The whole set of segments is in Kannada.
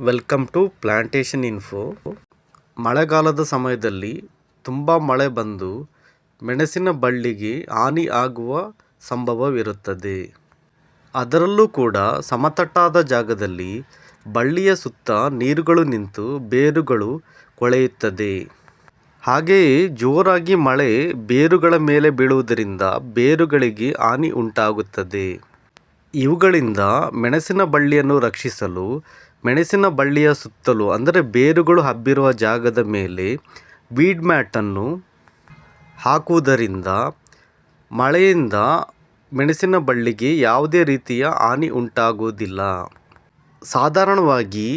ವೆಲ್ಕಮ್ ಟು ಪ್ಲಾಂಟೇಶನ್ ಇನ್ಫೋ ಮಳೆಗಾಲದ ಸಮಯದಲ್ಲಿ ತುಂಬ ಮಳೆ ಬಂದು ಮೆಣಸಿನ ಬಳ್ಳಿಗೆ ಹಾನಿ ಆಗುವ ಸಂಭವವಿರುತ್ತದೆ. ಅದರಲ್ಲೂ ಕೂಡ ಸಮತಟ್ಟಾದ ಜಾಗದಲ್ಲಿ ಬಳ್ಳಿಯ ಸುತ್ತ ನೀರುಗಳು ನಿಂತು ಬೇರುಗಳು ಕೊಳೆಯುತ್ತದೆ. ಹಾಗೆಯೇ ಜೋರಾಗಿ ಮಳೆ ಬೇರುಗಳ ಮೇಲೆ ಬೀಳುವುದರಿಂದ ಬೇರುಗಳಿಗೆ ಹಾನಿ ಉಂಟಾಗುತ್ತದೆ. ಇವುಗಳಿಂದ ಮೆಣಸಿನ ಬಳ್ಳಿಯನ್ನು ರಕ್ಷಿಸಲು ಮೆಣಸಿನ ಬಳ್ಳಿಯ ಸುತ್ತಲೂ, ಅಂದರೆ ಬೇರುಗಳು ಹಬ್ಬಿರುವ ಜಾಗದ ಮೇಲೆ ವೀಡ್ ಮ್ಯಾಟನ್ನು ಹಾಕುವುದರಿಂದ ಮಳೆಯಿಂದ ಮೆಣಸಿನ ಬಳ್ಳಿಗೆ ಯಾವುದೇ ರೀತಿಯ ಹಾನಿ ಉಂಟಾಗುವುದಿಲ್ಲ. ಸಾಧಾರಣವಾಗಿ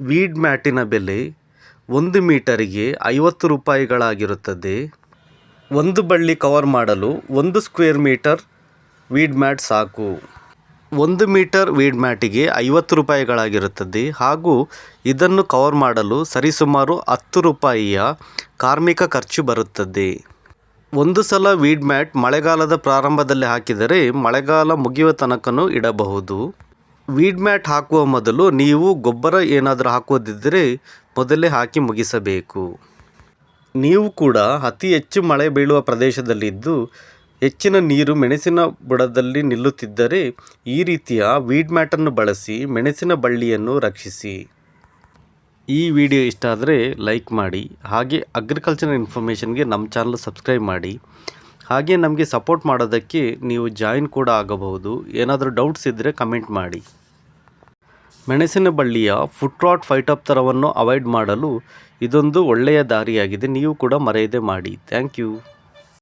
ವೀಡ್ ಮ್ಯಾಟಿನ ಬೆಲೆ ಒಂದು ಮೀಟರಿಗೆ ಐವತ್ತು ರೂಪಾಯಿಗಳಾಗಿರುತ್ತದೆ. ಒಂದು ಬಳ್ಳಿ ಕವರ್ ಮಾಡಲು ಒಂದು ಸ್ಕ್ವೇರ್ ಮೀಟರ್ ವೀಡ್ ಮ್ಯಾಟ್ ಸಾಕು. ಒಂದು ಮೀಟರ್ ವೀಡ್ ಮ್ಯಾಟಿಗೆ ಐವತ್ತು ರೂಪಾಯಿಗಳಾಗಿರುತ್ತದೆ. ಹಾಗೂ ಇದನ್ನು ಕವರ್ ಮಾಡಲು ಸರಿಸುಮಾರು ಹತ್ತು ರೂಪಾಯಿಯ ಕಾರ್ಮಿಕ ಖರ್ಚು ಬರುತ್ತದೆ. ಒಂದು ಸಲ ವೀಡ್ ಮ್ಯಾಟ್ ಮಳೆಗಾಲದ ಪ್ರಾರಂಭದಲ್ಲಿ ಹಾಕಿದರೆ ಮಳೆಗಾಲ ಮುಗಿಯುವ ತನಕನೂ ಇಡಬಹುದು. ವೀಡ್ ಮ್ಯಾಟ್ ಹಾಕುವ ಮೊದಲು ನೀವು ಗೊಬ್ಬರ ಏನಾದರೂ ಹಾಕುವುದಿದ್ದರೆ ಮೊದಲೇ ಹಾಕಿ ಮುಗಿಸಬೇಕು. ನೀವು ಕೂಡ ಅತಿ ಹೆಚ್ಚು ಮಳೆ ಬೀಳುವ ಪ್ರದೇಶದಲ್ಲಿದ್ದು ಹೆಚ್ಚಿನ ನೀರು ಮೆಣಸಿನ ಬುಡದಲ್ಲಿ ನಿಲ್ಲುತ್ತಿದ್ದರೆ ಈ ರೀತಿಯ ವೀಡ್ ಮ್ಯಾಟನ್ನು ಬಳಸಿ ಮೆಣಸಿನ ಬಳ್ಳಿಯನ್ನು ರಕ್ಷಿಸಿ. ಈ ವಿಡಿಯೋ ಇಷ್ಟ ಆದರೆ ಲೈಕ್ ಮಾಡಿ, ಹಾಗೆ ಅಗ್ರಿಕಲ್ಚರ್ ಇನ್ಫಾರ್ಮೇಷನ್ಗೆ ನಮ್ಮ ಚಾನಲ್ ಸಬ್ಸ್ಕ್ರೈಬ್ ಮಾಡಿ. ಹಾಗೆ ನಮಗೆ ಸಪೋರ್ಟ್ ಮಾಡೋದಕ್ಕೆ ನೀವು ಜಾಯಿನ್ ಕೂಡ ಆಗಬಹುದು. ಏನಾದರೂ ಡೌಟ್ಸ್ ಇದ್ದರೆ ಕಮೆಂಟ್ ಮಾಡಿ. ಮೆಣಸಿನ ಬಳ್ಳಿಯ ಫುಟ್ ರಾಟ್ ಫೈಟೋಪ್ತರವನ್ನು ಅವಾಯ್ಡ್ ಮಾಡಲು ಇದೊಂದು ಒಳ್ಳೆಯ ದಾರಿಯಾಗಿದೆ. ನೀವು ಕೂಡ ಮರೆಯದೆ ಮಾಡಿ. Thank you